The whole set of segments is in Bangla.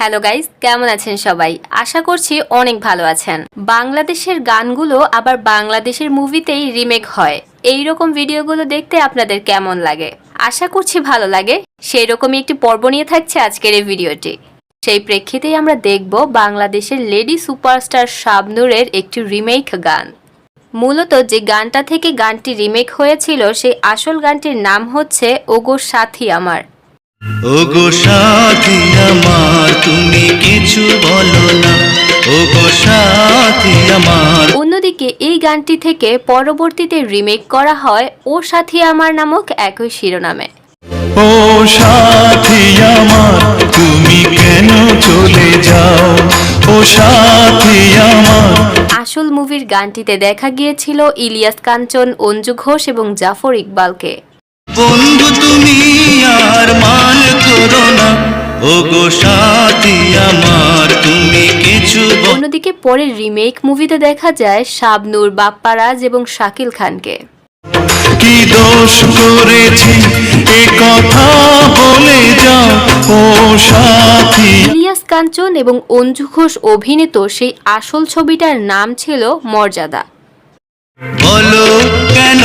হ্যালো গাইস কেমন আছেন সবাই? আশা করছি অনেক ভালো আছেন। বাংলাদেশের গানগুলো আবার বাংলাদেশের মুভিতেই রিমেক হয়। এই রকম ভিডিওগুলো দেখতে আপনাদের কেমন লাগে? আশা করছি ভালো লাগে। সেই রকমই একটি পর্ব নিয়ে থাকছে আজকের এই ভিডিওটি। সেই প্রেক্ষিতেই আমরা দেখব বাংলাদেশের লেডি সুপারস্টার শাবনুরের একটি রিমেক গান। মূলত যে গানটা থেকে গানটি রিমেক হয়েছিল, সেই আসল গানটির নাম হচ্ছে ওগো সাথী আমার। ওগো সাথী আমার তুমি কিছু বলো না। ওগো সাথী আমার। অন্যদিকে এই গানটি থেকে পরবর্তীতে রিমেক করা হয় ও সাথী আমার নামক একই শিরোনামে। ও সাথী আমার তুমি কেন চলে যাও? ও সাথী আমার। আসল মুভির গানটিতে দেখা গিয়েছিল ইলিয়াস কাঞ্চন অঞ্জু ঘোষ এবং জাফর ইকবালকে। বন্ধু তুমি আর মান করো না। ওগো সাথী আমার তুমি কিছু অন্যদিকে পরে রিমেক মুভিতে দেখা যায় শাবনূর বাপ্পারাজ এবং শাকিল খানকে। কি দোষ করেছি? এ কথা বলে যাও ও সাথী। ইলিয়াস কাঞ্চন এবং অঞ্জু ঘোষ অভিনীত সেই আসল ছবিটার নাম ছিল মর্যাদা। বলো কেন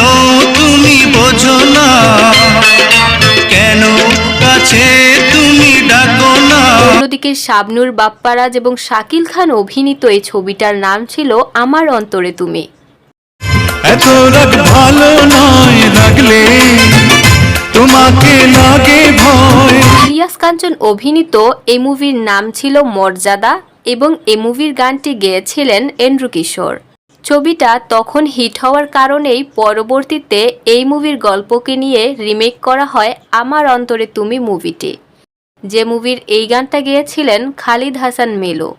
অন্যদিকে শাবনূর বাপ্পারাজ এবং শাকিল খান অভিনীত এই ছবিটার নাম ছিল আমার অন্তরে তুমি। এত রাগ ভালো নয় লাগলে তোমাকে লাগে ভয়। ইলিয়াস কাঞ্চন অভিনীত এই মুভির নাম ছিল মর্যাদা এবং এ মুভির গানটি গেয়েছিলেন এন্ড্রু কিশোর। ছবিটা তখন হিট হওয়ার কারণেই পরবর্তীতে এই মুভির গল্পকে নিয়ে রিমেক করা হয় আমার অন্তরে তুমি মুভিটি। যে মুভির এই গানটা গেয়েছিলেন খালিদ হাসান মেলো।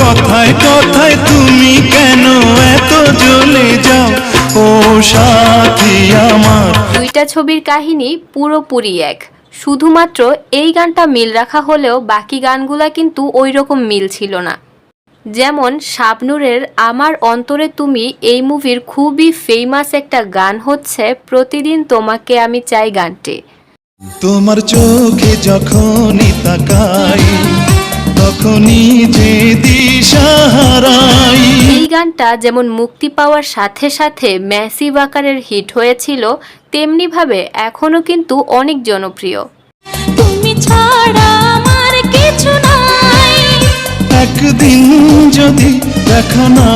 কথায় কথায় তুমি কেন এত জ্বলে যাও? ও সাথী আমার। দুইটা ছবির কাহিনী পুরোপুরি এক। শুধুমাত্র এই গানটা মিল রাখা হলেও বাকি গানগুলা কিন্তু ওই রকম মিল ছিল না। যেমন শাবনুরের আমার অন্তরে তুমি এই মুভির খুবই ফেমাস একটা গান হচ্ছে প্রতিদিন তোমাকে আমি চাই গানটি। তোমার চোখে যখনই তাকাই তখনই যে দিশাহারাই এই গানটা যেমন মুক্তি পাওয়ার সাথে সাথে ম্যাসিভ আকারের হিট হয়েছিল তেমনিভাবে এখনও কিন্তু অনেক জনপ্রিয়। তুমি ছাড়া আমার কিছু নাই। একদিন যদি দেখা না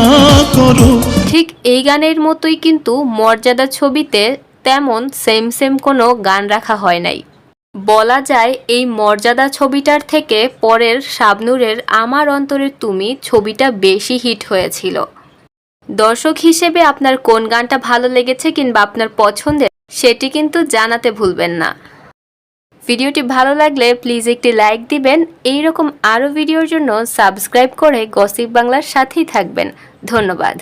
করো। ঠিক এই গানের মতোই কিন্তু মর্যাদা ছবিতে তেমন সেম সেম কোনো গান রাখা হয় নাই। বলা যায় এই মর্যাদা ছবিটার থেকে পরের শাবনুরের আমার অন্তরের তুমি ছবিটা বেশি হিট হয়েছিল। দর্শক হিসেবে আপনার কোন গানটা ভালো লেগেছে কিংবা আপনার পছন্দের, সেটি কিন্তু জানাতে ভুলবেন না। ভিডিওটি ভালো লাগলে প্লিজ একটি লাইক দিবেন। এই রকম আরও ভিডিওর জন্য সাবস্ক্রাইব করে গসিপ বাংলার সাথেই থাকবেন। ধন্যবাদ।